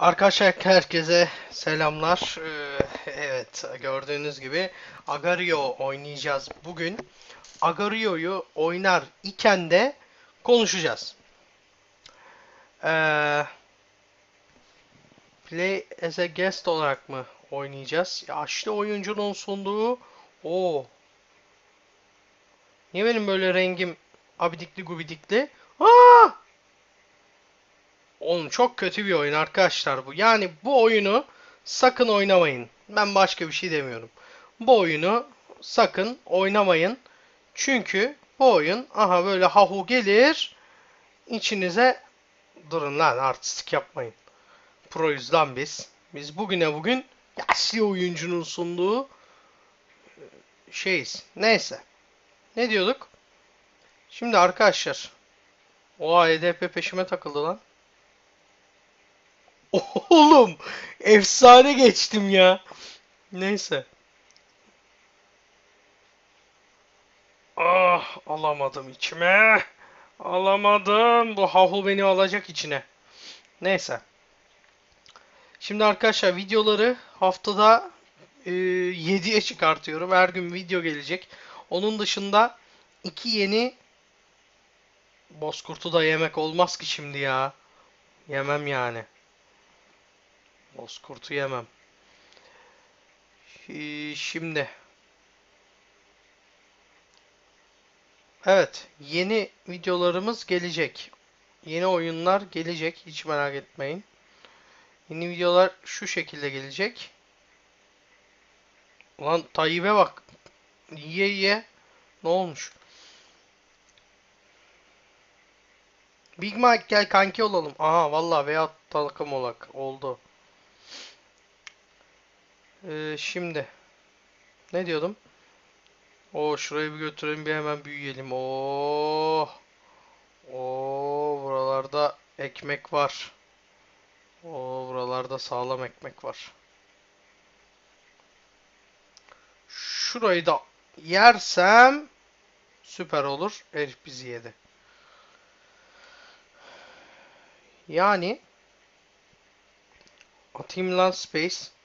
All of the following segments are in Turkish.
Arkadaşlar herkese selamlar. Ee, evet gördüğünüz gibi Agario oynayacağız bugün. Agario'yu oynar iken de konuşacağız. Ee, play as a guest olarak mı oynayacağız? Yaşlı oyuncunun sunduğu o. Niye benim böyle rengim abidikli gubidikli? Aa! Oğlum çok kötü bir oyun arkadaşlar bu. Yani bu oyunu sakın oynamayın. Ben başka bir şey demiyorum. Bu oyunu sakın oynamayın. Çünkü bu oyun aha böyle hahu gelir içinize durun lan artistik yapmayın. Proyuz lan biz. Biz bugüne bugün yaşlı oyuncunun sunduğu e, şeyiz. Neyse. Ne diyorduk? Şimdi arkadaşlar. Oha EDP peşime takıldı lan. Oğlum efsane geçtim ya. Neyse. Ah alamadım içime. Alamadım. Bu hahu beni alacak içine. Neyse. Şimdi arkadaşlar videoları haftada e, 7'ye çıkartıyorum. Her gün video gelecek. Onun dışında iki yeni Bozkurt'u da yemek olmaz ki şimdi ya. Yemem yani. Bozkurt'u yemem. Şi- Şimdi. Evet. Yeni videolarımız gelecek. Yeni oyunlar gelecek. Hiç merak etmeyin. Yeni videolar şu şekilde gelecek. Ulan Tayyip'e bak. Yiye yiye. Ne olmuş? Big Mike gel kanki olalım. Aha vallahi veya takım olak oldu. Ee, şimdi ne diyordum? O şurayı bir götürelim bir hemen büyüyelim. Oo. Oo buralarda ekmek var. Oo buralarda sağlam ekmek var. Şurayı da yersem süper olur. Herif bizi yedi. Yani atayım lan space.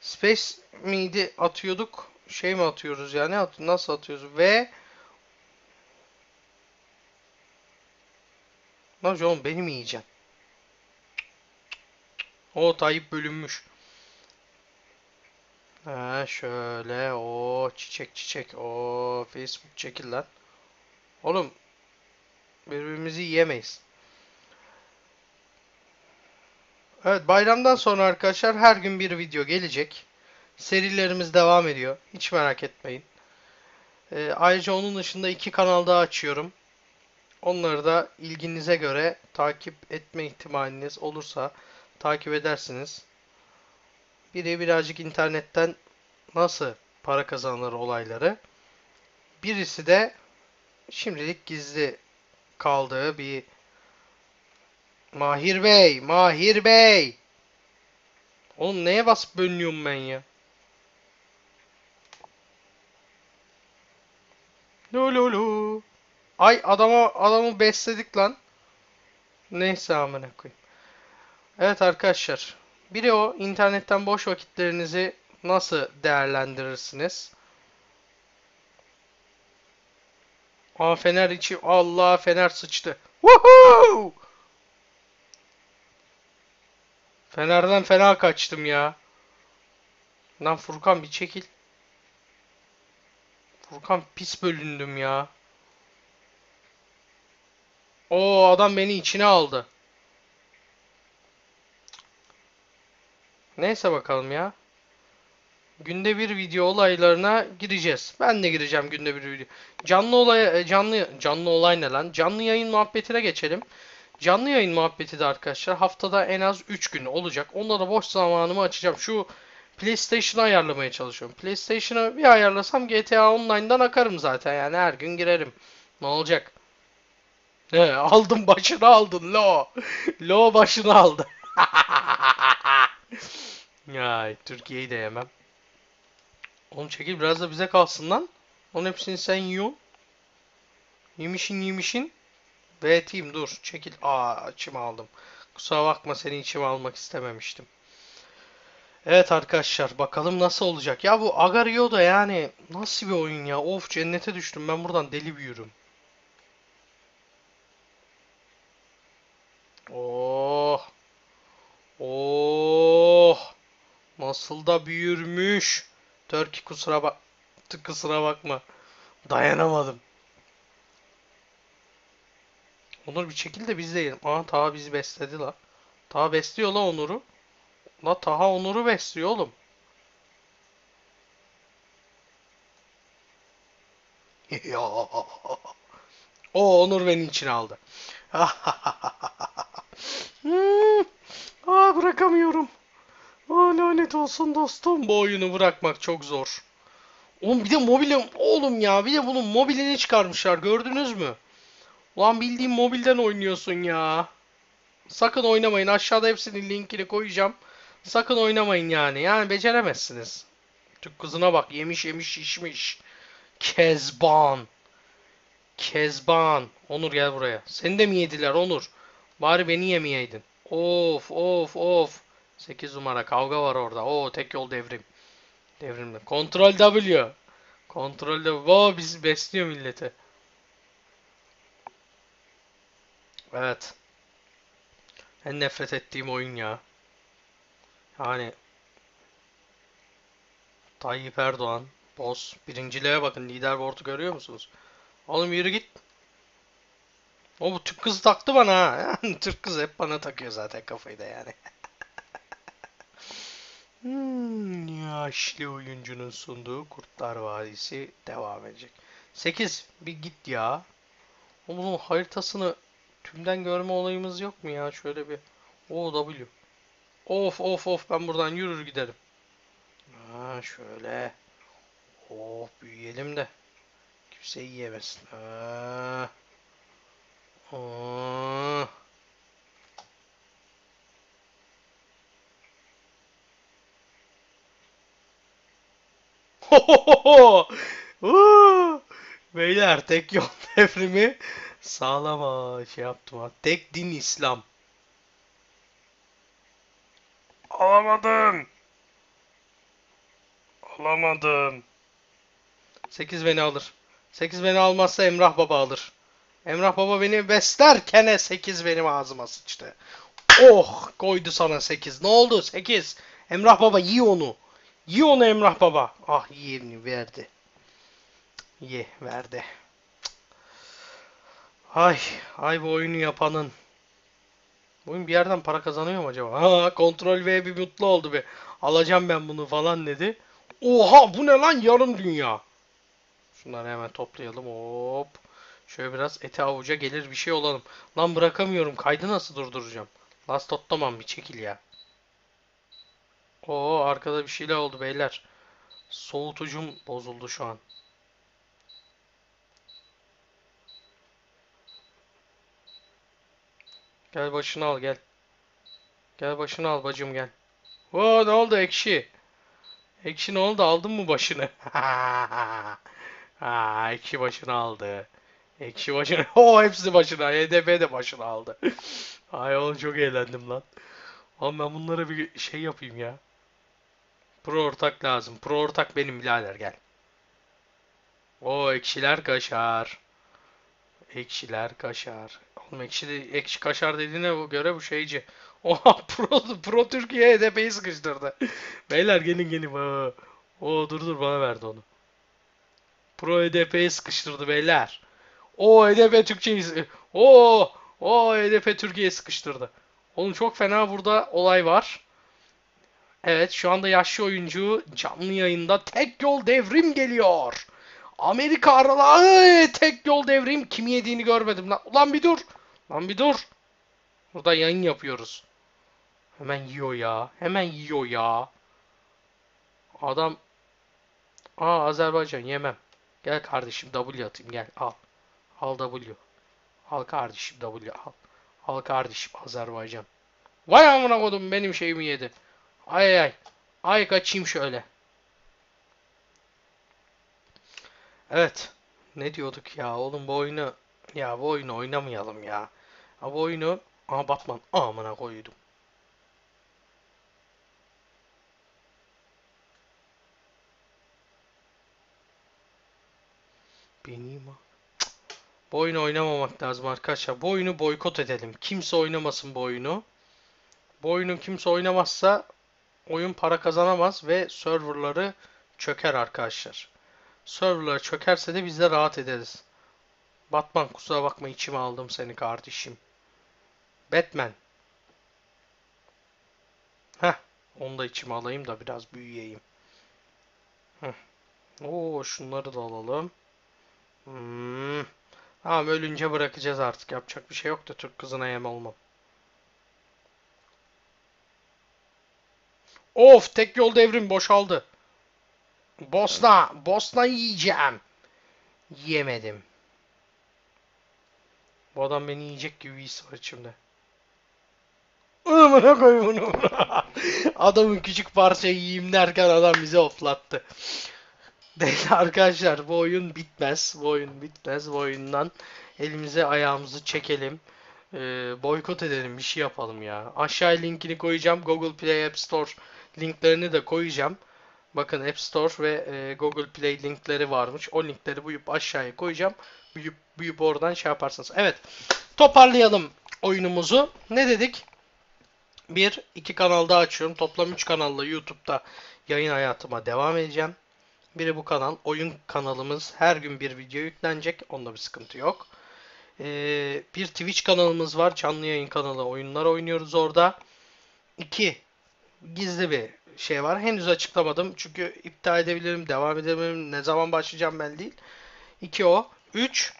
Space miydi atıyorduk? Şey mi atıyoruz yani? At nasıl atıyoruz? Ve Lan oğlum beni mi yiyeceksin? O Tayyip bölünmüş. Ha şöyle o çiçek çiçek o Facebook çekil lan. Oğlum birbirimizi yiyemeyiz. Evet bayramdan sonra arkadaşlar her gün bir video gelecek. Serilerimiz devam ediyor. Hiç merak etmeyin. Ee, ayrıca onun dışında iki kanal daha açıyorum. Onları da ilginize göre takip etme ihtimaliniz olursa takip edersiniz. Biri birazcık internetten nasıl para kazanılır olayları. Birisi de şimdilik gizli kaldığı bir Mahir Bey, Mahir Bey. Oğlum neye basıp bölünüyorum ben ya? Lulu. Ay adama adamı besledik lan. Neyse amına koyayım. Evet arkadaşlar. Biri o internetten boş vakitlerinizi nasıl değerlendirirsiniz? Aa fener içi Allah fener sıçtı. Woohoo! Fenerden fena kaçtım ya. Lan Furkan bir çekil. Furkan pis bölündüm ya. O adam beni içine aldı. Neyse bakalım ya. Günde bir video olaylarına gireceğiz. Ben de gireceğim günde bir video. Canlı olay canlı canlı olay ne lan? Canlı yayın muhabbetine geçelim. Canlı yayın muhabbeti de arkadaşlar haftada en az 3 gün olacak. Onda da boş zamanımı açacağım. Şu PlayStation'ı ayarlamaya çalışıyorum. PlayStation'ı bir ayarlasam GTA Online'dan akarım zaten yani her gün girerim. Ne olacak? He, aldım başını aldın lo. Lo başını aldı. Ya Türkiye'yi de yemem. Oğlum çekil biraz da bize kalsın lan. Onun hepsini sen yiyorsun. Yemişin yemişin. Ve team dur çekil. Aa açımı aldım. Kusura bakma seni içime almak istememiştim. Evet arkadaşlar bakalım nasıl olacak. Ya bu Agario da yani nasıl bir oyun ya. Of cennete düştüm ben buradan deli büyürüm. Oh. Oh. Nasıl da büyürmüş. Turkey kusura bak kusura bakma. Dayanamadım. Onur bir çekil de biz de yiyelim. Aa Taha bizi besledi la. Taha besliyor la Onur'u. La Taha Onur'u besliyor oğlum. O Onur beni içine aldı. Hmm. Aa bırakamıyorum. Aa lanet olsun dostum. Bu oyunu bırakmak çok zor. Oğlum bir de mobilim oğlum ya bir de bunun mobilini çıkarmışlar gördünüz mü? Ulan bildiğin mobilden oynuyorsun ya. Sakın oynamayın. Aşağıda hepsinin linkini koyacağım. Sakın oynamayın yani. Yani beceremezsiniz. Türk kızına bak. Yemiş yemiş şişmiş. Kezban. Kezban. Onur gel buraya. Seni de mi yediler Onur? Bari beni yemeyeydin. Of of of. 8 numara kavga var orada. Oo tek yol devrim. Devrimde. Kontrol W. Kontrol W. Oo bizi besliyor milleti. Evet. En nefret ettiğim oyun ya. Yani Tayyip Erdoğan, boss. Birinciliğe bakın. Leaderboard'u görüyor musunuz? Oğlum yürü git. O bu Türk kızı taktı bana ha. Türk kızı hep bana takıyor zaten kafayı da yani. Hmm, yaşlı oyuncunun sunduğu Kurtlar Vadisi devam edecek. 8 bir git ya. O bunun haritasını tümden görme olayımız yok mu ya? Şöyle bir O W. Of of of ben buradan yürür giderim. Ha şöyle. Oh büyüyelim de. Kimse yiyemesin. Ha. Huu! Beyler tek yol devrimi sağlama şey yaptım ha. Tek din İslam. Alamadın. Alamadın. 8 beni alır. 8 beni almazsa Emrah Baba alır. Emrah Baba beni beslerken 8 benim ağzıma sıçtı. Oh koydu sana 8. Ne oldu 8? Emrah Baba yiy onu. Yiy onu Emrah Baba. Ah yerini verdi. Ye verdi. Ay ay bu oyunu yapanın. Bu oyun bir yerden para kazanıyor mu acaba? Ha kontrol V bir mutlu oldu bir. Alacağım ben bunu falan dedi. Oha bu ne lan yarım dünya. Şunları hemen toplayalım hop. Şöyle biraz eti avuca gelir bir şey olalım. Lan bırakamıyorum. Kaydı nasıl durduracağım? Last tamam bir çekil ya. Oo arkada bir şeyler oldu beyler. Soğutucum bozuldu şu an. Gel başını al gel. Gel başını al bacım gel. Oo ne oldu ekşi? Ekşi ne oldu aldın mı başını? Ha, ekşi başını aldı. Ekşi başını. O hepsi başına. HDP de başını aldı. Ay oğlum çok eğlendim lan. Oğlum ben bunlara bir şey yapayım ya. Pro ortak lazım. Pro ortak benim birader gel. O ekşiler kaşar. Ekşiler kaşar. Oğlum ekşi, de- ekşi kaşar dediğine göre bu şeyci. Oha Pro, Pro Türkiye HDP'yi sıkıştırdı. Beyler gelin gelin. Aa. O dur dur bana verdi onu. Pro HDP'yi sıkıştırdı beyler. O HDP Türkçeyi o o HDP Türkiye'yi sıkıştırdı. Oğlum çok fena burada olay var. Evet şu anda yaşlı oyuncu canlı yayında tek yol devrim geliyor. Amerika aralığı tek yol devrim kim yediğini görmedim lan. Ulan bir dur. Lan bir dur. Burada yayın yapıyoruz. Hemen yiyor ya. Hemen yiyor ya. Adam Aa Azerbaycan yemem. Gel kardeşim W atayım gel al. Al W. Al kardeşim W al. Al kardeşim Azerbaycan. Vay amına kodum benim şeyimi yedi. Ay ay ay. Ay kaçayım şöyle. Evet. Ne diyorduk ya oğlum bu oyunu ya bu oyunu oynamayalım ya. Ha bu oyunu Aha Batman. Amına koydum. Benim. Cık. Bu oyunu oynamamak lazım arkadaşlar. Bu oyunu boykot edelim. Kimse oynamasın bu oyunu. Bu oyunu kimse oynamazsa oyun para kazanamaz ve serverları çöker arkadaşlar. Serverları çökerse de biz de rahat ederiz. Batman kusura bakma içime aldım seni kardeşim. Batman. Heh. Onu da içime alayım da biraz büyüyeyim. Oo şunları da alalım. Hmm. Tamam ölünce bırakacağız artık. Yapacak bir şey yok da Türk kızına yem olmam. Of tek yol devrim boşaldı. Bosna. Bosna yiyeceğim. Yemedim. Bu adam beni yiyecek gibi bir his var içimde. Amına koy bunu. Adamın küçük parçayı yiyeyim derken adam bizi oflattı. Değil arkadaşlar bu oyun bitmez. Bu oyun bitmez. Bu oyundan elimize ayağımızı çekelim. Ee, boykot edelim bir şey yapalım ya. Aşağıya linkini koyacağım. Google Play App Store linklerini de koyacağım. Bakın App Store ve e, Google Play linkleri varmış. O linkleri buyup aşağıya koyacağım. Buyup, buyup oradan şey yaparsınız. Evet. Toparlayalım oyunumuzu. Ne dedik? Bir, iki kanalda açıyorum. Toplam 3 kanalla YouTube'da yayın hayatıma devam edeceğim. Biri bu kanal. Oyun kanalımız. Her gün bir video yüklenecek. Onda bir sıkıntı yok. Ee, bir Twitch kanalımız var. Canlı yayın kanalı. Oyunlar oynuyoruz orada. İki, gizli bir şey var. Henüz açıklamadım. Çünkü iptal edebilirim, devam edebilirim. Ne zaman başlayacağım belli değil. İki o. Üç,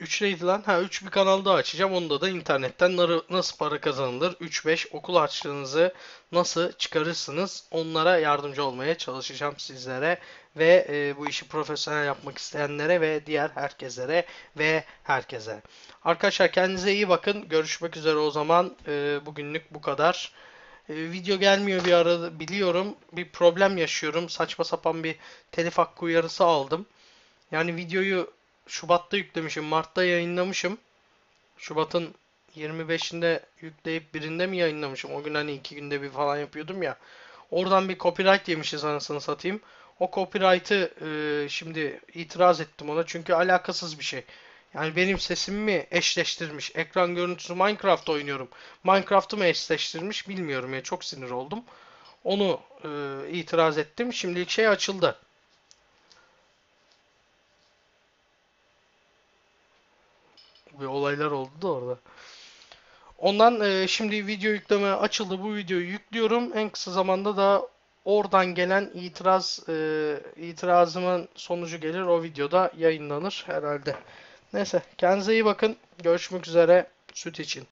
3 neydi lan? Ha 3 bir kanal daha açacağım. Onda da internetten nasıl para kazanılır? 3-5 okul harçlığınızı nasıl çıkarırsınız? Onlara yardımcı olmaya çalışacağım sizlere ve e, bu işi profesyonel yapmak isteyenlere ve diğer herkeslere ve herkese. Arkadaşlar kendinize iyi bakın. Görüşmek üzere o zaman. E, bugünlük bu kadar. E, video gelmiyor bir arada biliyorum. Bir problem yaşıyorum. Saçma sapan bir telif hakkı uyarısı aldım. Yani videoyu Şubat'ta yüklemişim. Mart'ta yayınlamışım. Şubat'ın 25'inde yükleyip birinde mi yayınlamışım? O gün hani iki günde bir falan yapıyordum ya. Oradan bir copyright yemişiz anasını satayım. O copyright'ı e, şimdi itiraz ettim ona çünkü alakasız bir şey. Yani benim sesimi mi eşleştirmiş? Ekran görüntüsü Minecraft oynuyorum. Minecraft'ı mı eşleştirmiş bilmiyorum ya. Çok sinir oldum. Onu e, itiraz ettim. Şimdilik şey açıldı. Bir olaylar oldu da orada. Ondan e, şimdi video yükleme açıldı. Bu videoyu yüklüyorum. En kısa zamanda da oradan gelen itiraz e, itirazımın sonucu gelir. O videoda yayınlanır herhalde. Neyse kendinize iyi bakın. Görüşmek üzere. Süt için.